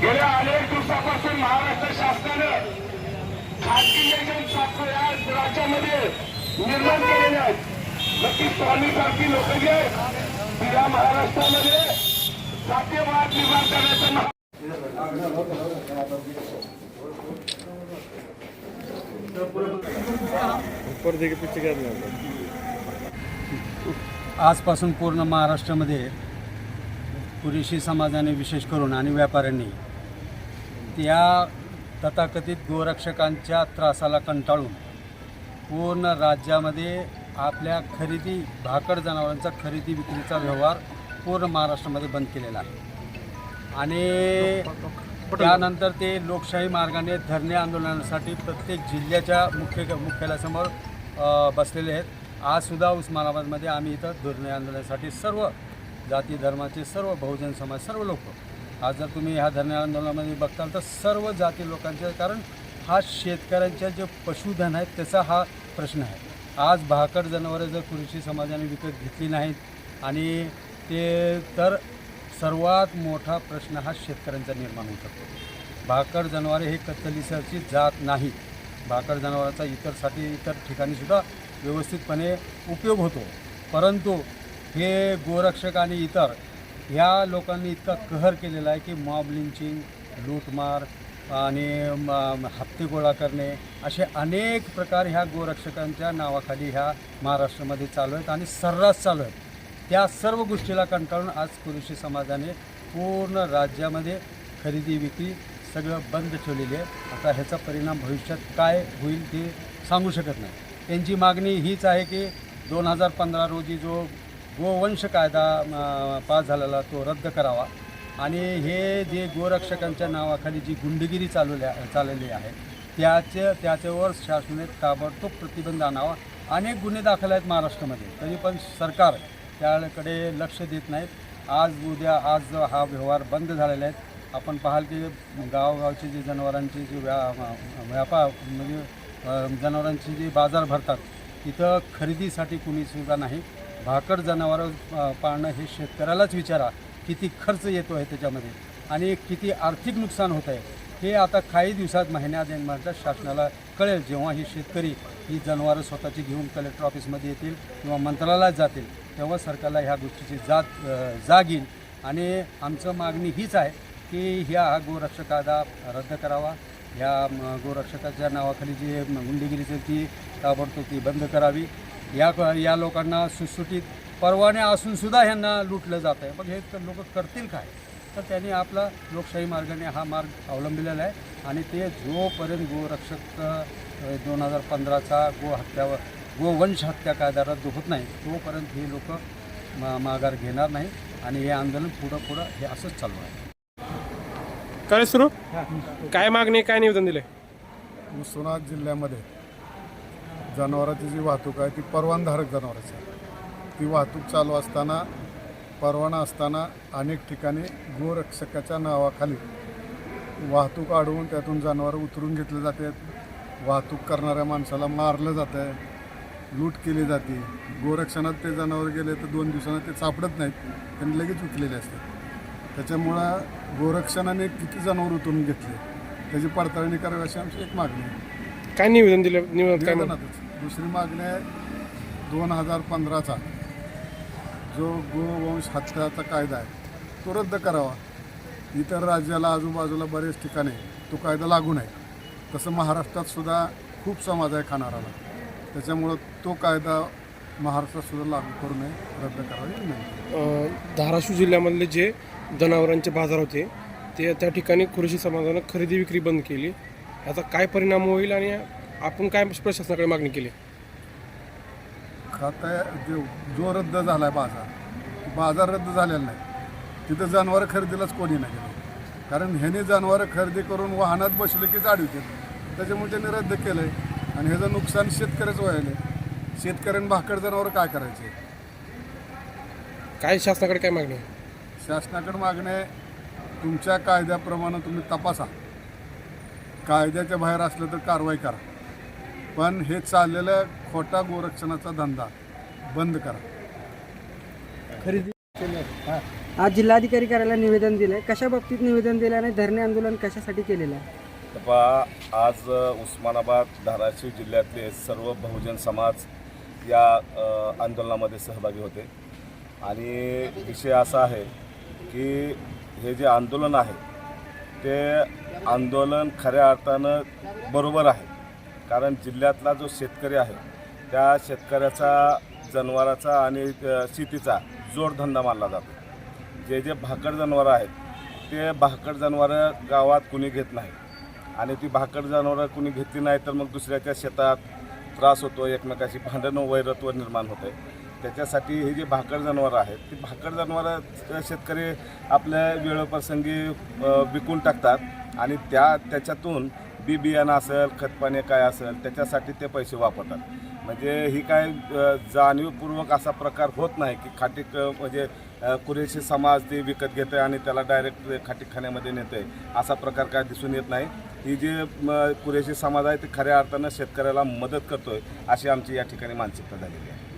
गेल्या अनेक दिवसापासून महाराष्ट्र शासनानं खाजगी एजंट शास्त्र या राज्यामध्ये निर्माण केलेले आहेत नक्की स्वामी सारखी लोक जे या महाराष्ट्रामध्ये जातीयवाद निर्माण करण्याचं महा- आजपासून पूर्ण महाराष्ट्रामध्ये पुरेशी समाजाने विशेष करून आणि व्यापाऱ्यांनी त्या तथाकथित गोरक्षकांच्या त्रासाला कंटाळून पूर्ण राज्यामध्ये आपल्या खरेदी भाकड जनावरांचा खरेदी विक्रीचा व्यवहार पूर्ण महाराष्ट्रामध्ये बंद केलेला आहे. आणि त्यानंतर ते लोकशाही मार्गाने धरणे आंदोलनासाठी प्रत्येक जिल्ह्याच्या मुख्य मुख्यालयासमोर बसलेले आहेत. आजसुद्धा उस्मानाबादमध्ये आम्ही इथं धरणे आंदोलनासाठी सर्व जाती धर्माचे सर्व बहुजन समाज सर्व लोक आज जर तुम्ही ह्या धरणे आंदोलनामध्ये बघताल तर सर्व जाती लोकांचे कारण हा शेतकऱ्यांच्या जे पशुधन आहेत त्याचा हा प्रश्न आहे. आज भाकड जनावरं जर कृषी समाजाने विकत घेतली नाहीत आणि ते तर सर्वात मोठा प्रश्न हा शेतकऱ्यांचा निर्माण होऊ शकतो. भाकड जनावरे हे कत्तलीसाची जात नाही. भाकड जनावरांचा इतरसाठी इतर ठिकाणीसुद्धा व्यवस्थितपणे उपयोग होतो. परंतु हे गोरक्षक आणि इतर या लोकांनी इतका कहर केलेला आहे की मॉब लिंचिंग लूटमार आणि म- हप्ते गोळा करणे असे अनेक प्रकार ह्या गोरक्षकांच्या नावाखाली ह्या महाराष्ट्रामध्ये चालू आहेत आणि सर्रास चालू आहेत. त्या सर्व गोष्टीला कंटाळून आज कृषी समाजाने पूर्ण राज्यामध्ये खरेदी विक्री सगळं बंद ठेवलेली आहे. आता ह्याचा परिणाम भविष्यात काय होईल ते सांगू शकत नाही. त्यांची मागणी हीच आहे की दोन हजार पंधरा रोजी जो गोवंश कायदा पास झालेला तो रद्द करावा. आणि हे जे गोरक्षकांच्या नावाखाली जी गुंडगिरी चालवल्या चाललेली आहे त्याचे त्याच्यावर शासनाने ताबडतोब प्रतिबंध आणावा. अनेक गुन्हे दाखल आहेत महाराष्ट्रामध्ये तरी पण सरकार त्याकडे लक्ष देत नाहीत आज उद्या आज हा व्यवहार बंद झालेला आहे. आपण पाहाल की गावगावचे जे जनावरांचे जे व्या व्यापार म्हणजे जनावरांचे जे बाजार भरतात तिथं खरेदीसाठी कुणीसुद्धा नाही. भाकड जनावरं पाळणं हे शेतकऱ्यालाच विचारा. किती खर्च येतो आहे त्याच्यामध्ये आणि किती आर्थिक नुकसान होत आहे. हे आता काही दिवसात महिन्यात एक महिन्यात शासनाला कळेल. जेव्हा ही शेतकरी ही जनावरं स्वतःची घेऊन कलेक्टर ऑफिसमध्ये येतील किंवा मंत्रालयात जातील तेव्हा सरकारला ह्या गोष्टीची जात जाग येईल. आणि आमचं मागणी हीच आहे की ह्या हा गोरक्षक कायदा रद्द करावा. ह्या गोरक्षकाच्या नावाखाली जी म, गुंडगिरीची ती ताबडतोब ती बंद करावी. या या लोकांना सुटसुटीत परवाने असूनसुद्धा ह्यांना लुटलं जात आहे मग हे लोक करतील काय? तर त्यांनी आपला लोकशाही मार्गाने हा मार्ग अवलंबिलेला आहे आणि ते जोपर्यंत गोरक्षक दोन हजार पंधराचा गो हत्यावर गोवंश हत्या कायदा रद्द होत नाही तोपर्यंत हे लोक मा माघार घेणार नाही आणि हे आंदोलन पुढं पुढं हे असंच चालू आहे. काय सुरू? काय मागणी काय निवेदन दिले उस्मानाबाद जिल्ह्यामध्ये जनावराची जी वाहतूक आहे ती परवानधारक जनावराची आहे. ती वाहतूक चालू असताना परवाना असताना अनेक ठिकाणी गोरक्षकाच्या नावाखाली वाहतूक अडवून त्यातून जनावरं उतरून घेतले जातात वाहतूक करणाऱ्या माणसाला मारलं जातं आहे लूट केली जाते. गोरक्षणात ते जनावर गेले तर दोन दिवसांना ते सापडत नाहीत त्यांनी लगेच विकलेले असतात. त्याच्यामुळं गोरक्षणाने किती जनावर उतरून घेतले? त्याची पडताळणी करावी अशी आमची एक मागणी आहे. काय निवेदन दिलं? निवेदन काय? निवेदनातच दुसरी मागणी आहे दोन हजार पंधराचा. जो गोवंश हत्याचा कायदा आहे तो रद्द करावा. इतर राज्याला आजूबाजूला बरेच ठिकाणी तो कायदा लागू नाही तसं महाराष्ट्रात सुद्धा खूप समाज आहे खाणाराला त्याच्यामुळं तो कायदा महाराष्ट्रात सुद्धा लागू करू नये रद्द करावी ही अं, धाराशिव जिल्ह्यामधले जे जनावरांचे बाजार होते ते त्या ठिकाणी कृषी समाजानं खरेदी विक्री बंद केली. याचा काय परिणाम होईल आणि आपण काय प्रशासनाकडे मागणी केली? खाता जो जो रद्द झाला आहे बाजार बाजार रद्द झालेला नाही. तिथं जनावरं खरेदीलाच कोणी नाही गेलं. कारण ह्याने जनावरं खरेदी करून वाहनात बसले की जाडवते त्याच्यामुळे त्यांनी रद्द केलं आहे आणि ह्याचं नुकसान शेतकऱ्याच व्हायला शेतकऱ्यांनी भाकड जनावरं काय करायचे? काय शासनाकडे काय मागणी आहे? शासनाकडे मागणे तुमच्या कायद्याप्रमाणे तुम्ही तपासा. कायद्याच्या बाहेर असलं तर कारवाई करा. पण हे चाललेलं खोटा गोरक्षणाचा धंदा बंद करा. खरेदी आज जिल्हाधिकारी कार्यालयाला निवेदन दिलं आहे कशा बाबतीत निवेदन दिलं आणि धरणे आंदोलन कशासाठी केलेलं आहे? पहा आज उस्मानाबाद धाराशिव जिल्ह्यातले सर्व बहुजन समाज या अ, आंदोलनामध्ये सहभागी होते. आणि विषय असा आहे की हे जे आंदोलन आहे ते आंदोलन खऱ्या अर्थानं बरोबर आहे. कारण जिल्ह्यातला जो शेतकरी आहे त्या शेतकऱ्याचा जनावराचा आणि शेतीचा जोडधंदा मानला जातो. जे जे भाकड जनावरं आहेत ते भाकड जनावरं गावात कुणी घेत नाही. आणि ती भाकड जनावरं कुणी घेतली नाही तर मग दुसऱ्याच्या शेतात त्रास होतो एकमेकाशी भांडणं वैरत्व निर्माण होते त्याच्यासाठी ही जी भाकड जनावरं आहेत ती भाकड जनावरं शेतकरी आपल्या वेळोप्रसंगी विकून टाकतात आणि त्या त्याच्यातून बी बियाणं असेल खतपाणी काय असेल त्याच्यासाठी ते पैसे वापरतात. म्हणजे ही काय जाणीवपूर्वक असा प्रकार होत नाही की खाटीक म्हणजे कुरेशी समाज ते विकत घेते आणि त्याला डायरेक्ट खाटीकखान्यामध्ये नेते असा प्रकार काय दिसून येत नाही. ही जी कुरेशी समाज आहे ते खऱ्या अर्थानं शेतकऱ्याला मदत करतोय अशी आमची या ठिकाणी मानसिकता झालेली आहे.